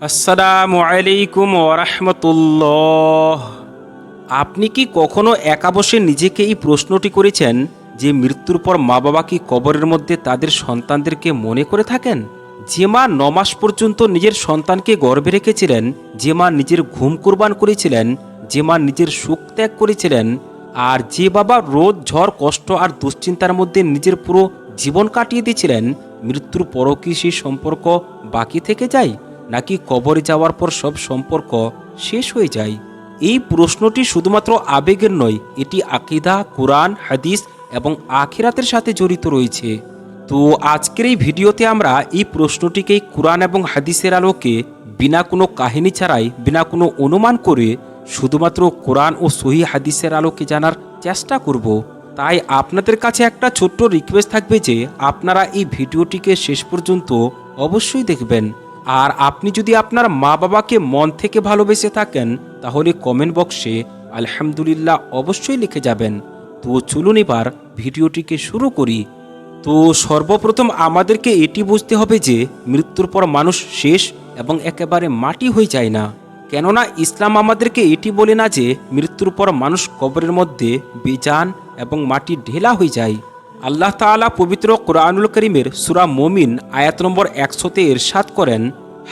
আসসালামু আলাইকুম ওরহমতুল্লাহ আপনি কি কখনো একা বসে নিজেকে এই প্রশ্নটি করেছেন যে মৃত্যুর পর মা বাবা কি কবরের মধ্যে তাদের সন্তানদেরকে মনে করে থাকেন? যে মা নমাস পর্যন্ত নিজের সন্তানকে গর্ভে রেখেছিলেন, যে মা নিজের ঘুম কুরবান করেছিলেন, যে মা নিজের সুখ ত্যাগ করেছিলেন, আর যে বাবা রোদ, ঝড়, কষ্ট আর দুশ্চিন্তার মধ্যে নিজের পুরো জীবন কাটিয়ে দিয়েছিলেন, মৃত্যুর পরও কি সেই সম্পর্ক বাকি থেকে যায়? নাকি কবরে যাওয়ার পর সব সম্পর্ক শেষ হয়ে যায়? এই প্রশ্নটি শুধুমাত্র আবেগের নয়, এটি আকিদা, কোরআন, হাদিস এবং আখিরাতের সাথে জড়িত রয়েছে। তো আজকের এই ভিডিওতে আমরা এই প্রশ্নটিকেই কোরআন এবং হাদিসের আলোকে বিনা কোনো কাহিনী ছাড়াই, বিনা কোনো অনুমান করে শুধুমাত্র কোরআন ও সহি হাদিসের আলোকে জানার চেষ্টা করব। তাই আপনাদের কাছে একটা ছোট্ট রিকোয়েস্ট থাকবে যে আপনারা এই ভিডিওটিকে শেষ পর্যন্ত অবশ্যই দেখবেন। আর আপনি যদি আপনার মা বাবাকে মন থেকে ভালোবেসে থাকেন, তাহলে কমেন্ট বক্সে আলহামদুলিল্লাহ অবশ্যই লিখে যাবেন। তো চলুন এবার ভিডিওটিকে শুরু করি। তো সর্বপ্রথম আমাদেরকে এটি বুঝতে হবে যে, মৃত্যুর পর মানুষ শেষ এবং একেবারে মাটি হয়ে যায় না। কেননা ইসলাম আমাদেরকে এটি বলে না যে, মৃত্যুর পর মানুষ কবরের মধ্যে বেজান এবং মাটি ঢেলা হয়ে যায়। আল্লাহ তাআলা পবিত্র কোরআনুল করিমের সুরা মমিন আয়াত নম্বর একশোতে এরশাদ করেন,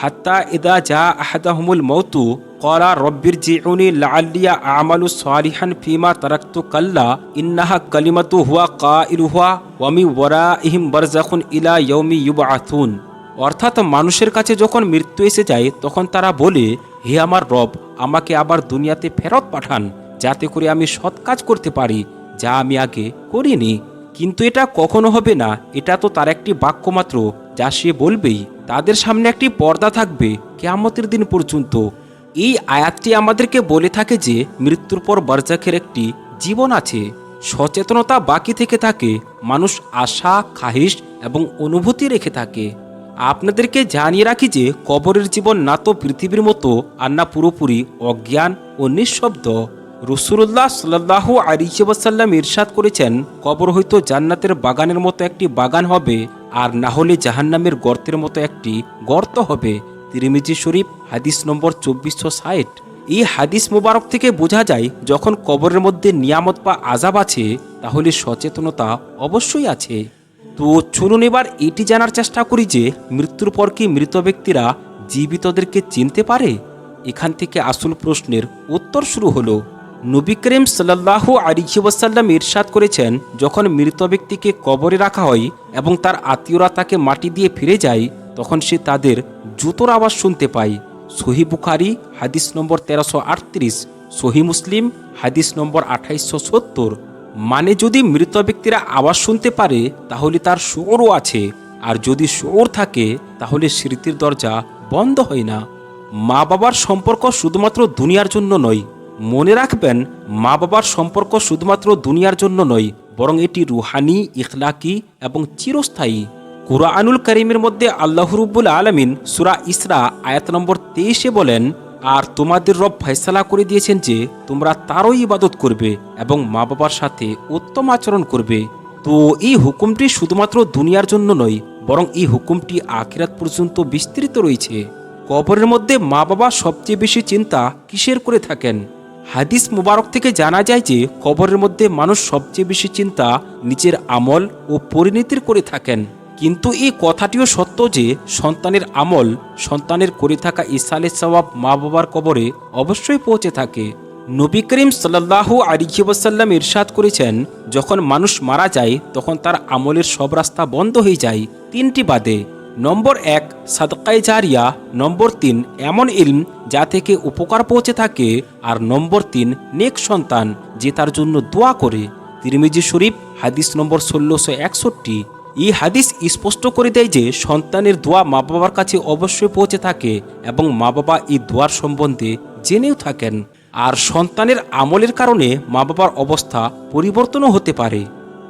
হাত্তা ইদা যা আহাদাহুমুল মৌতু কলা রব্বির জিউনি লাআল্লিয়া আমালু সালিহান ফিমা তারাক্তু কাল্লা, ইন্নাহা কালিমাতু হুয়া কাইলুহা ওয়ামি ওয়ারাইহিম বারজাখুন ইলা ইয়াউমি ইউবআথুন। অর্থাৎ মানুষের কাছে যখন মৃত্যু এসে যায়, তখন তারা বলে, হে আমার রব, আমাকে আবার দুনিয়াতে ফেরত পাঠান, যাতে করে আমি সৎ কাজ করতে পারি, যা আমি আগে করিনি। কিন্তু এটা কখনো হবে না, এটা তো তার একটি বাক্য মাত্র যা সে বলবেই, তাদের সামনে একটি পর্দা থাকবে, কেয়ামতের দিন পর্যন্ত। এই আয়াতটি আমাদেরকে বলে থাকে যে, মৃত্যুর পর বারজাখের একটি জীবন আছে। সচেতনতা বাকি থেকে থাকে, মানুষ আশা খাহিস এবং অনুভূতি রেখে থাকে। আপনাদেরকে জানিয়ে রাখি যে, কবরের জীবন না তো পৃথিবীর মতো, আর না পুরোপুরি অজ্ঞান ও নিঃশব্দ। রসুল্লাহ সাল্লাহ আলিবাসাল্লাম ইরশাদ করেছেন, কবর হয়তো জান্নাতের বাগানের মতো একটি বাগান হবে, আর না হলে জাহান্নামের গর্তের মতো একটি গর্ত হবে। তিরিমিজি শরীফ, হাদিস নম্বর চব্বিশশো ষাট। এই হাদিস মোবারক থেকে বোঝা যায়, যখন কবরের মধ্যে নিয়ামত বা আজাব আছে, তাহলে সচেতনতা অবশ্যই আছে। তো চলুন এবার এটি জানার চেষ্টা করি যে, মৃত্যুর পর কি মৃত ব্যক্তিরা জীবিতদেরকে চিনতে পারে? এখান থেকে আসল প্রশ্নের উত্তর শুরু হলো। নবী করিম সাল্লাহ আলিহাসাল্লাম ইরশাদ করেছেন, যখন মৃত ব্যক্তিকে কবরে রাখা হয় এবং তার আত্মীয়রা তাকে মাটি দিয়ে ফিরে যায়, তখন সে তাদের জুতোর আওয়াজ শুনতে পায়। সহি বুখারি, হাদিস নম্বর তেরোশো আটত্রিশ, সহি মুসলিম, হাদিস নম্বর আঠাইশশো সত্তর। মানে যদি মৃত ব্যক্তিরা আওয়াজ শুনতে পারে, তাহলে তার শোরও আছে, আর যদি শোর থাকে, তাহলে স্মৃতির দরজা বন্ধ হয় না। মা বাবার সম্পর্ক শুধুমাত্র দুনিয়ার জন্য নয় মনে রাখবেন মা বাবার সম্পর্ক শুধুমাত্র দুনিয়ার জন্য নয়, বরং এটি রুহানি, ইখলাকি এবং চিরস্থায়ী। কুরআনুল করিমের মধ্যে আল্লাহ রুব্বুল আলমিন সুরা ইসরা আয়াত নম্বর তেইশে বলেন, আর তোমাদের রব ফয়সালা করে দিয়েছেন যে, তোমরা তারই ইবাদত করবে এবং মা বাবার সাথে উত্তম আচরণ করবে। তো এই হুকুমটি শুধুমাত্র দুনিয়ার জন্য নয়, বরং এই হুকুমটি আখিরাত পর্যন্ত বিস্তৃত রয়েছে। কবরের মধ্যে মা বাবা সবচেয়ে বেশি চিন্তা কিসের করে থাকেন? হাদিস মুবারক থেকে জানা যায় যে কবরের মধ্যে মানুষ সবচেয়ে বেশি চিন্তা নিজের আমল ও পরিণতির করে থাকেন। কিন্তু এই কথাটিও সত্য যে সন্তানের আমল সন্তানের করে থাকা ইসালে সওয়াব মা বাবার কবরে অবশ্যই পৌঁছে থাকে। নবী করিম সাল্লাহ আলিবাসাল্লাম ইরশাদ করেছেন, যখন মানুষ মারা যায়, তখন তার আমলের সব রাস্তা বন্ধ হয়ে যায় তিনটি বাদে। নম্বর এক সাদকাই জারিয়া। নম্বর তিন, এমন ইলম যা থেকে উপকার পৌঁছে থাকে। আর নম্বর তিন, নেক সন্তান যে তার জন্য দোয়া করে। তিরমিজি শরীফ, হাদিস নম্বর ষোলোশো একষট্টি। এই হাদিস স্পষ্ট করে দেয় যে, সন্তানের দোয়া মা বাবার কাছে অবশ্যই পৌঁছে থাকে এবং মা বাবা এই দোয়ার সম্বন্ধে জেনেও থাকেন। আর সন্তানের আমলের কারণে মা বাবার অবস্থা পরিবর্তনও হতে পারে।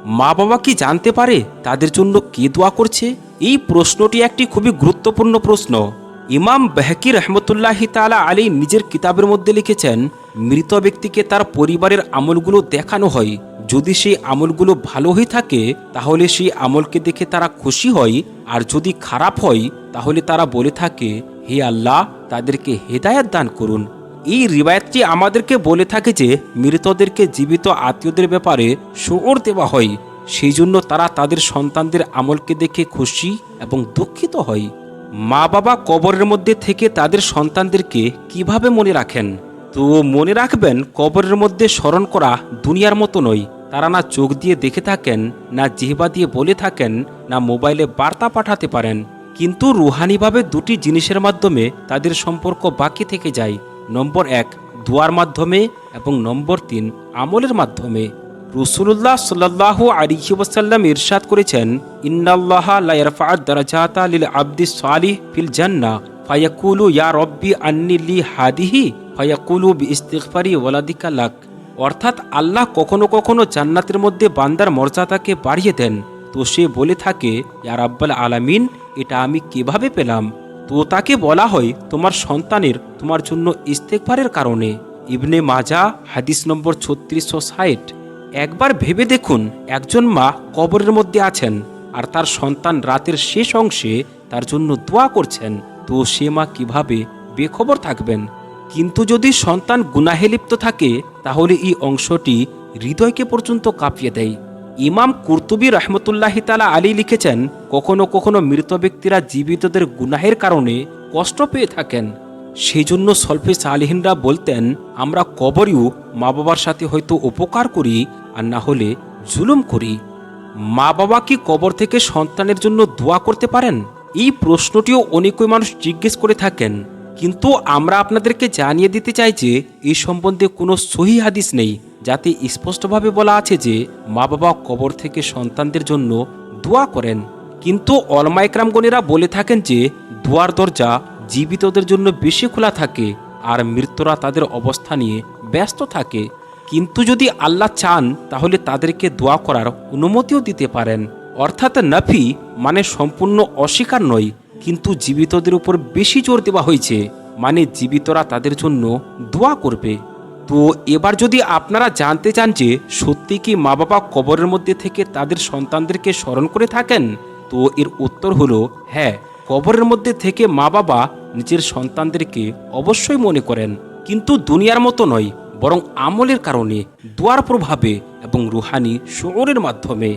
মা বাবা কি জানতে পারে তাদের জন্য কে দোয়া করছে? এই প্রশ্নটি একটি খুবই গুরুত্বপূর্ণ প্রশ্ন। ইমাম বেহকি রহমতুল্লাহ তালা আলী নিজের কিতাবের মধ্যে লিখেছেন, মৃত ব্যক্তিকে তার পরিবারের আমলগুলো দেখানো হয়। যদি সেই আমলগুলো ভালো হয়ে থাকে, তাহলে সেই আমলকে দেখে তারা খুশি হয়। আর যদি খারাপ হয়, তাহলে তারা বলে থাকে, হে আল্লাহ, তাদেরকে হেদায়াত দান করুন। এই রিবায়তটি আমাদেরকে বলে থাকে যে মৃতদেরকে জীবিত আত্মীয়দের ব্যাপারে শোর দেওয়া হয়। সেই জন্য তারা তাদের সন্তানদের আমলকে দেখে খুশি এবং দুঃখিত হয়। মা বাবা কবরের মধ্যে থেকে তাদের সন্তানদেরকে কীভাবে মনে রাখেন? তো মনে রাখবেন, কবরের মধ্যে স্মরণ করা দুনিয়ার মতো নয়। তারা না চোখ দিয়ে দেখে থাকেন, না জিহবা দিয়ে বলে থাকেন, না মোবাইলে বার্তা পাঠাতে পারেন। কিন্তু রুহানিভাবে দুটি জিনিসের মাধ্যমে তাদের সম্পর্ক বাকি থেকে যায়। নম্বর এক, দোয়ার মাধ্যমে এবং নম্বর তিন, আমলের মাধ্যমে। রসুল্লাহ সাল্লাহ আলিহি ওয়াসাল্লাম ইরশাদ করেছেন, ইন্নাল্লাহ লাইরফা দারাজাতা লিল আব্দি ফিল জান্না ফায়াকুলু ইয়া রব্বি আন্নি লি হাদিহি, ফায়াকুলু বি ইস্তিগফারি ওয়ালাদিকা লাক। অর্থাৎ আল্লাহ কখনো কখনো জান্নাতের মধ্যে বান্দার মর্যাদাকে বাড়িয়ে দেন। তো সে বলে থাকে, ইয়া রাব্বাল আলামিন, এটা আমি কীভাবে পেলাম? তো তাকে বলা হয়, তোমার সন্তানের তোমার জন্য ইস্তেকবারের কারণে। ইবনে মাজা, হাদিস নম্বর ছত্রিশশো ষাট। একবার ভেবে দেখুন, একজন মা কবরের মধ্যে আছেন আর তার সন্তান রাতের শেষ অংশে তার জন্য দোয়া করছেন। তো সে মা কীভাবে বেখবর থাকবেন? কিন্তু যদি সন্তান গুনাহে লিপ্ত থাকে, তাহলে এই অংশটি হৃদয়কে পর্যন্ত কাঁপিয়ে দেয়। ইমাম কুর্তুবী রহমতুল্লাহি তালা আলী লিখেছেন, কখনো কখনো মৃত ব্যক্তিরা জীবিতদের গুনাহের কারণে কষ্ট পেয়ে থাকেন। সেই জন্য সলফে সালিহিনরা বলতেন, আমরা কবরেও মা বাবার সাথে হয়তো উপকার করি আর না হলে জুলুম করি। মা বাবা কি কবর থেকে সন্তানের জন্য দোয়া করতে পারেন? এই প্রশ্নটিও অনেকই মানুষ জিজ্ঞেস করে থাকেন। কিন্তু আমরা আপনাদেরকে জানিয়ে দিতে চাই যে এই সম্বন্ধে কোনো সহি হাদিস নেই। যাতে স্পষ্টভাবে বলা আছে যে মা বাবা কবর থেকে সন্তানদের জন্য দোয়া করেন। কিন্তু অলমাইকরামগণেরা বলে থাকেন যে দোয়ার দরজা জীবিতদের জন্য বেশি খোলা থাকে আর মৃত্যুরা তাদের অবস্থা নিয়ে ব্যস্ত থাকে। কিন্তু যদি আল্লাহ চান, তাহলে তাদেরকে দোয়া করার অনুমতিও দিতে পারেন। অর্থাৎ নাফি মানে সম্পূর্ণ অস্বীকার নয়, কিন্তু জীবিতদের উপর বেশি জোর দেওয়া হয়েছে মানে জীবিতরা তাদের জন্য দোয়া করবে। তো এবার যদি আপনারা জানতে চান যে সত্যি কি মা বাবা কবরের মধ্যে থেকে তাদের সন্তানদেরকে স্মরণ করে থাকেন, তো এর উত্তর হলো হ্যাঁ কবরের মধ্যে থেকে মা বাবা নিজের সন্তানদেরকে অবশ্যই মনে করেন। কিন্তু দুনিয়ার মতো নয়, বরং আমলের কারণে, দোয়ার প্রভাবে এবং রুহানি শোরের মাধ্যমে।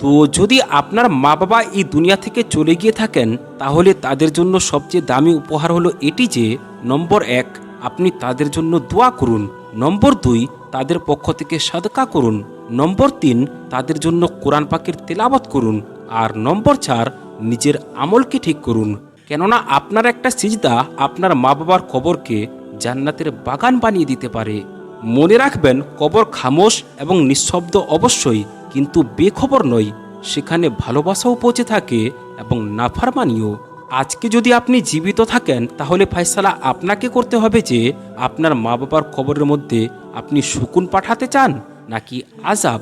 তো যদি আপনার মা বাবা এই দুনিয়া থেকে চলে গিয়ে থাকেন, তাহলে তাদের জন্য সবচেয়ে দামি উপহার হলো এটি যে, নম্বর এক, আপনি তাদের জন্য দোয়া করুন। নম্বর দুই, তাদের পক্ষ থেকে সাদকা করুন। নম্বর তিন, তাদের জন্য কোরআন পাকের তেলাবত করুন। আর নম্বর চার, নিজের আমলকে ঠিক করুন। কেননা আপনার একটা সিজদা আপনার মা বাবার কবরকে জান্নাতের বাগান বানিয়ে দিতে পারে। মনে রাখবেন, কবর খামোশ এবং নিঃশব্দ অবশ্যই, কিন্তু বেখবর নয়। সেখানে ভালোবাসাও পৌঁছে থাকে এবং নাফারমানিও। আজকে যদি আপনি জীবিত থাকেন, তাহলে ফাইসালা আপনাকে করতে হবে যে, আপনার মা বাবার খবরের মধ্যে আপনি সুকুন পাঠাতে চান নাকি আজাব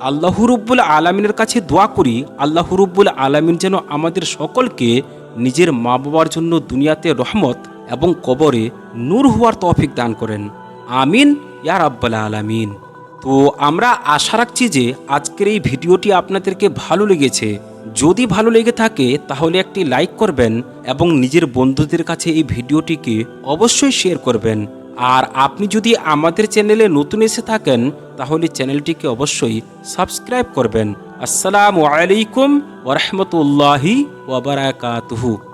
আল্লাহ রব্বুল আলমিনের কাছে দোয়া করি, আল্লাহ রব্বুল আলমিন যেন আমাদের সকলকে নিজের মা বাবার জন্য দুনিয়াতে রহমত এবং কবরে নূর হওয়ার তৌফিক দান করেন। আমিন ইয়ার রাব্বাল আলামিন। তো আমরা আশা রাখছি যে আজকের এই ভিডিওটি আপনাদেরকে ভালো লেগেছে। যদি ভালো লেগে থাকে, তাহলে একটি লাইক করবেন এবং নিজের বন্ধুদের কাছে এই ভিডিওটিকে অবশ্যই শেয়ার করবেন। আর আপনি যদি আমাদের চ্যানেলে নতুন এসে থাকেন, তাহলে চ্যানেলটিকে অবশ্যই সাবস্ক্রাইব করবেন। আসসালামু আলাইকুম ওরহমতুল্লাহি ওবরাকাতুহু